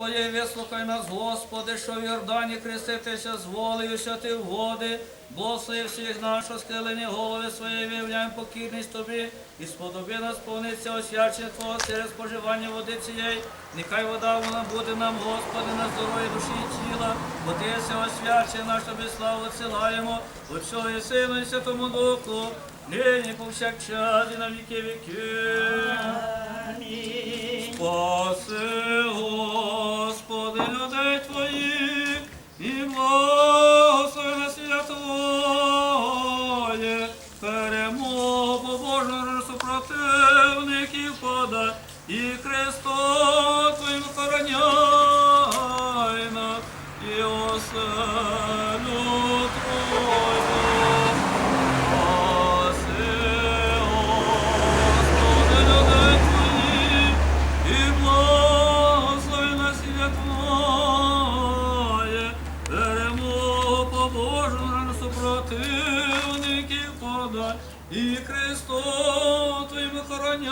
Вислухай нас, Господи, що в Йордані хреститися зволився ти в води, благослови всіх нас, схилені голови свої, виявляємо покірність Тобі, і сподоби нас повниться освячення Твого через споживання води цієї. Нехай вода вона буде нам, Господи, на здоров'я душі і тіла, бо Ти єси освячення наш Тобі славу відсилаємо, Отцю і Сину і Святому Духу, нині повсякчас і на віки віків. Спаси, Господи, подай, і Христом Твоїм охороняй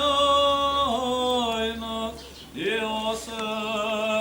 нас, і оселю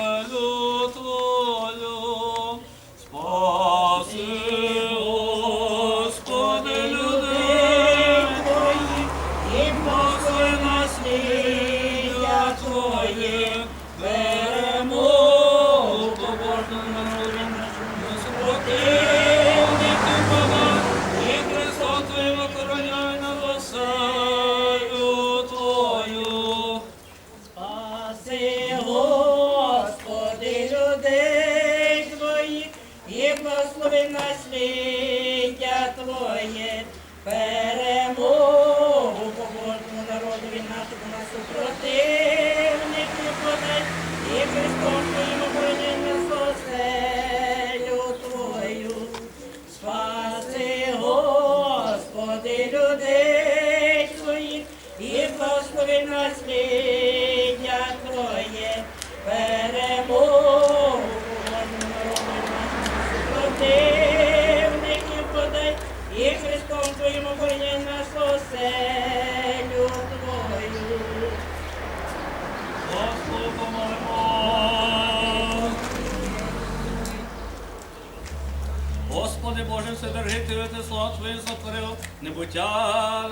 насліддя Твоє, перемогу супротивників подай, і Христом Твоїм охороняй нашу оселю Твою. Господу помолимо. Господи Боже, Вседержителю, ти слава Твоїм сотворив, небуття,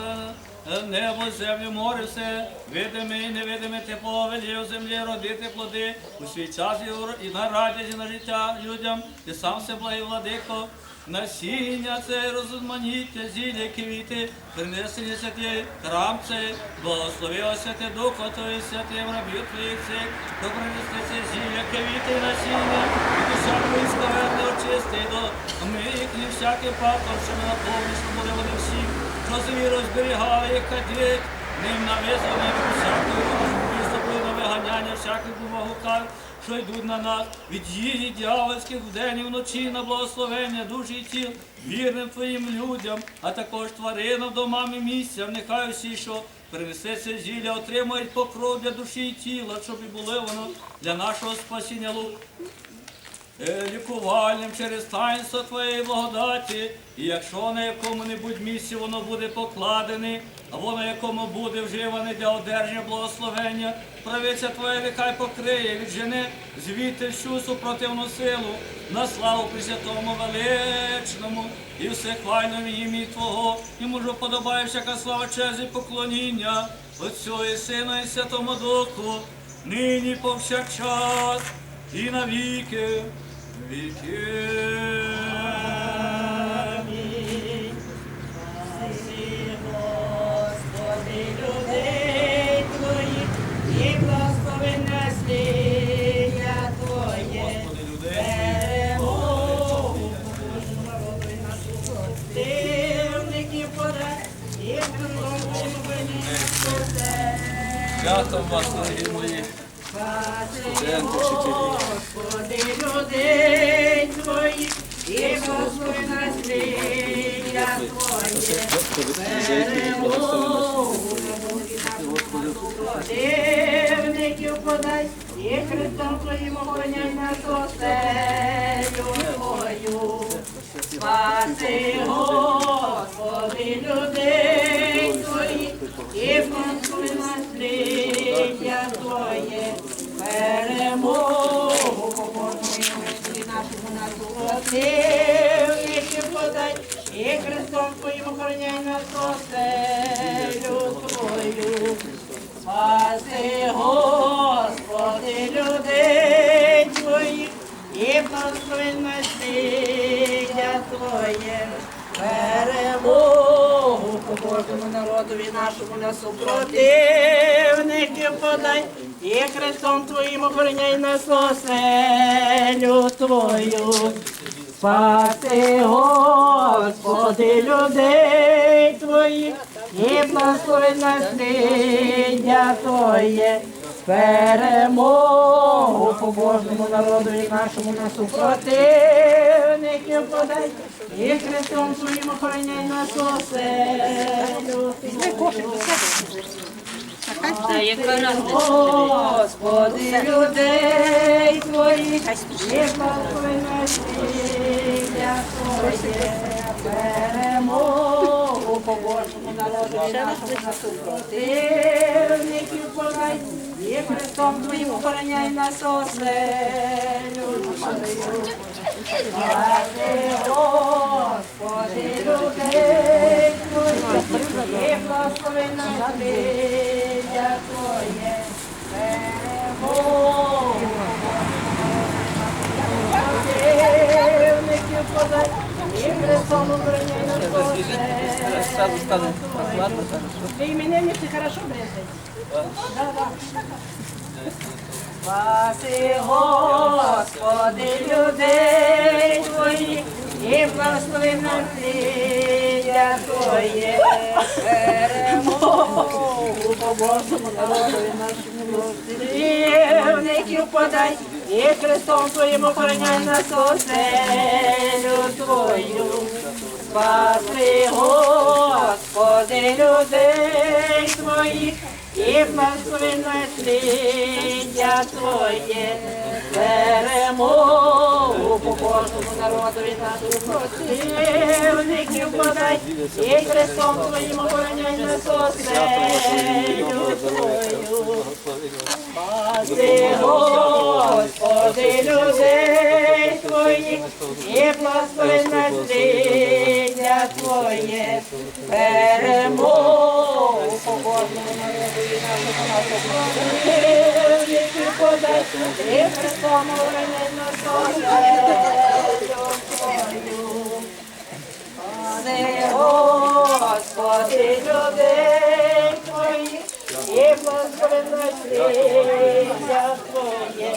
небо, землю, море, все, видиме і невидиме тепло, велів землі, родити плоди, у свій час і на радість, і на життя людям, ти сам все владико, насіння це розманіття, зілля, квіти, принесені святі, храм цей, о Духа Твої, святим рабів Твоїх цих, то принести це зілля, квіти, насіння, і душа близько верне очистий до ми їх не всякий папор, що ми наповниш, буде вони всі, що звір розберігає, їх кадіть, ним навезані всякої виступи на виганяння всяких бумагукар, що йдуть на нас, від її дьявольських вдень і вночі на благословення душі і тіл, вірним твоїм людям, а також тваринам, домам і місцям, нехай усі, що принесе це зілля, отримають покров для душі і тіла, щоб і було воно для нашого спасіння. Лук лікувальним через таїнство Твоєї благодаті, і якщо на якому-небудь місці воно буде покладене, або на якому буде вживане для одержання благословення, правиця Твоя нехай покриє, віджене звідти всю супротивну силу, на славу Пресвятому величному і всехвальному ім'ї Твого, йому ж подобає всяка слава, честь і поклоніння, Отцю і Сину і Святому Духу, нині повсякчас і навіки Святом вас, дорогі мої. Спаси, Господи, і благослови насліддя Твоє. Перемогу Противників подай, і Христом Твоїм охороняй нас оселю Твою. Спаси, Господи, людей і благослови насліддя Твоє. Противників подай, і Христом Твоїм охороняй нас оселю Твою. Спаси, Господи, людей Твоїх, і благослови наслідя Твоє. Перемогу побожному народові нашому на супротивників подай, і Христом Твоїм охороняй нас оселю Твою. Спаси, Господи, людей Твоїх, і благослови наслідя Твоє. Перемогу. Побожному народові нашому на супротивників подай, і Христом Твоїм охороняй нас оселю. Господи, людей Твоїх, і благослови наслідя Перемогу побожному народу нашому на супротивників подай, і Христом Твоїм охороняй нас оселю Твою. Спаси, Господи, людей і благослови наслідя Твоє, перемогу. Противників подай, і Христом охороняй нас оселю Твою. Ты именинницы хорошо брезать? Да, да. Спаси, Господи, людей Твоїх, і благослови наслідя Твоє, перемогу побожному народові нашому Противників подай, і Христом Твоїм охороняй нас оселю Твою. Спаси, Господи, людей Твоїх, і благослови наслідя Твоє, перемогу побожному народові нашу противників подай, і Христом Твоїм охороняй нас оселю Твою. Спаси, Господи, людей Твоїх, і благослови наслідя Твоє, перемогу і Христом оселю Твою. Спаси, Господи, людей Твоїх, і благослови Твоє.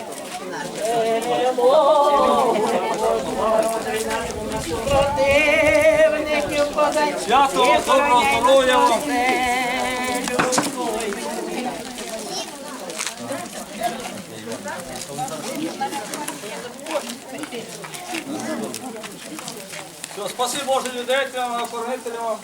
Перемогу народові нашому на супротивників подай, Святого, доброго здоров'я вам. Все, спаси Боже людей, твоїм охоронителям.